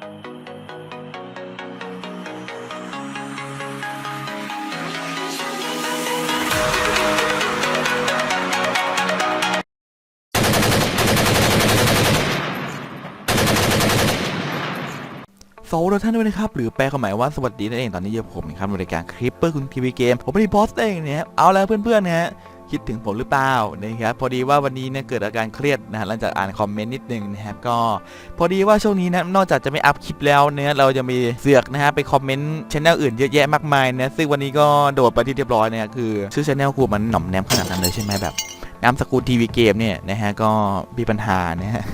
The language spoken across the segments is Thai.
สวัสดีท่านด้วยนะครับ หรือแปลความหมายว่าสวัสดีนั่นเองตอนนี้อยู่กับผมนะครับในรายการคลิปเปอร์คุณทีวีเกม ผมเป็นบอสเองนะครับเอาแล้วเพื่อนๆนะฮะ คิดถึงผมหรือเปล่านะครับพอดีว่าวันนี้เนี่ยเกิดอาการเครียดนะฮะหลังจากอ่านคอมเมนต์นิดนึงนะครับก็พอดีว่าช่วงนี้นะนอกจากจะไม่อัพคลิปแล้วเนี่ยเราจะมีเสือกนะฮะไปคอมเมนต์ช anel อื่นเยอะแยะมากมายนะซึ่งวันนี้ก็โดดไปที่เรียบร้อยเนี่ยคือชื่อช anel กูมันหน่อมแนมขนาดนั้นเลยใช่ไหมแบบนามสกุลทีวีเกมเนี่ยนะฮะก็มีปัญหานะฮะ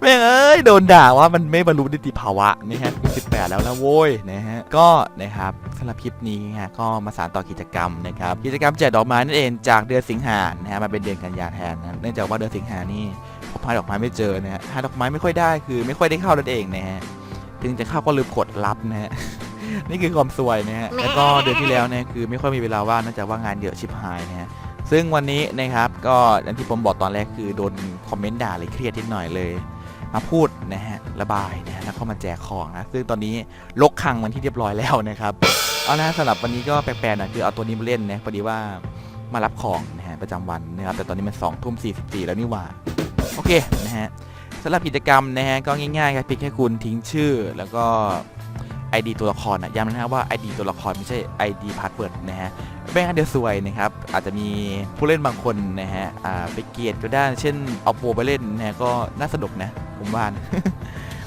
แม่งเอ้ยโดนด่าว่ามันไม่บรรลุนิติภาวะนะฮะสิบแปดแล้วนะโว้ยนะฮะก็นะครับสำหรับคลิปนี้ฮะก็มาสานต่อกิจกรรมนะครับกิจกรรมแจกดอกไม้นั่นเองจากเดือนสิงหานะฮะมาเป็นเดือนกันยาแทนนะเนื่องจากว่าเดือนสิงหานี่ผมหาดอกไม้ไม่เจอนะฮะหาดอกไม้ไม่ค่อยได้คือ ไม่ค่อยได้เข้านั่นเองนะฮะถึงจะเข้าก็ลืมกดรับนะฮะนี่คือความซวยนะฮะแล้วก็เดือนที่แล้วเนี่ยคือไม่ค่อยมีเวลาว่างเนื่องจากว่างานเยอะชิบหายนะฮะ ซึ่งวันนี้นะครับก็อย่างที่ผมบอกตอนแรกคือโดนคอมเมนต์ด่าเลยเครียดนิดหน่อยเลยมาพูดนะฮะระบายนะฮะแล้วก็มาแจกของนะซึ่งตอนนี้ลกคังมันที่เรียบร้อยแล้วนะครับเอาละสำหรับวันนี้ก็แปลกๆหน่อยคือเอาตัวนี้มาเล่นนะพอดีว่ามารับของนะฮะประจำวันนะครับแต่ตอนนี้มัน2องทุ่มสีแล้วนี่หว่าโอเคนะฮะสำหรับกิจกรรมนะฮะก็ง่ายๆครับเพียงแค่คุณทิ้งชื่อแล้วก็ ID ตัวละครนะย้ำนะครับว่า ID ตัวละครไม่ใช่ ID พาสเวิร์ดนะฮะไม่งั้นเดี๋ยวซวยนะครับอาจจะมีผู้เล่นบางคนนะฮะไปเกียดก็ได้เช่นเอาโปรไปเล่นนะฮะก็น่าสนุกนะผมว่านะ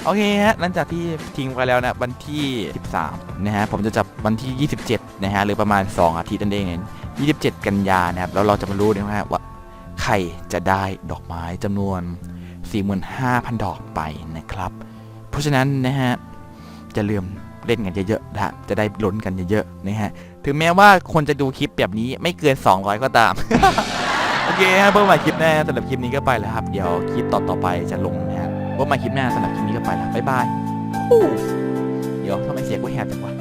โอเคฮะหลังจากที่ทิ้งไปแล้วนะวันที่ 13 นะฮะผมจะจับวันที่ 27 นะฮะหรือประมาณ 2 อาทิตย์นั่นเอง27 กันยานะครับแล้วเราจะมารู้นะฮะว่าใครจะได้ดอกไม้จำนวน 45,000 ดอกไปนะครับ เพราะฉะนั้นนะฮะจะลืม เล่นกันเยอะๆนะฮะจะได้ลุ้นกันเยอะๆนะฮะถึงแม้ว่าคนจะดูคลิปแบบนี้ไม่เกิน 200 ก็ตาม โอเคฮะเพิ่มมาคลิปหน้าสำหรับคลิปนี้ก็ไปแล้วครับ เดี๋ยวคลิปต่อๆไปจะลงนะฮะเพิ่มมาคลิปหน้าสำหรับคลิปนี้ก็ไปแล้วบ๊ายบายเดี๋ยวทำไมเสียงกูแหบจังวะ